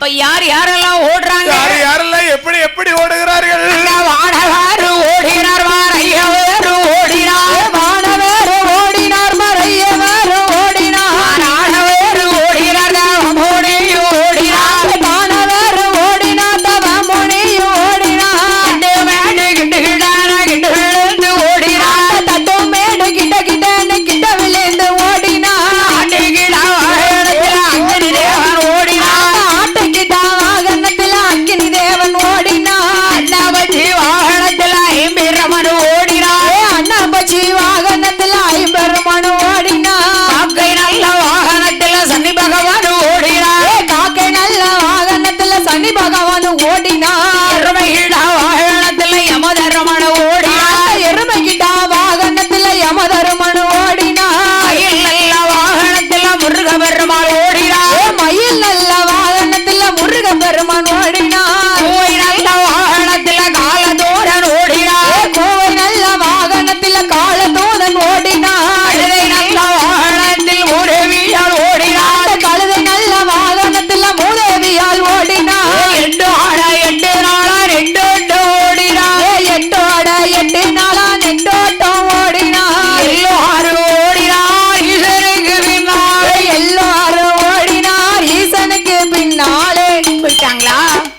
அப்ப யார் யாரெல்லாம் ஓடுறாங்க? யார் யாரெல்லாம் எப்படி எப்படி ஓடுகிறார்கள்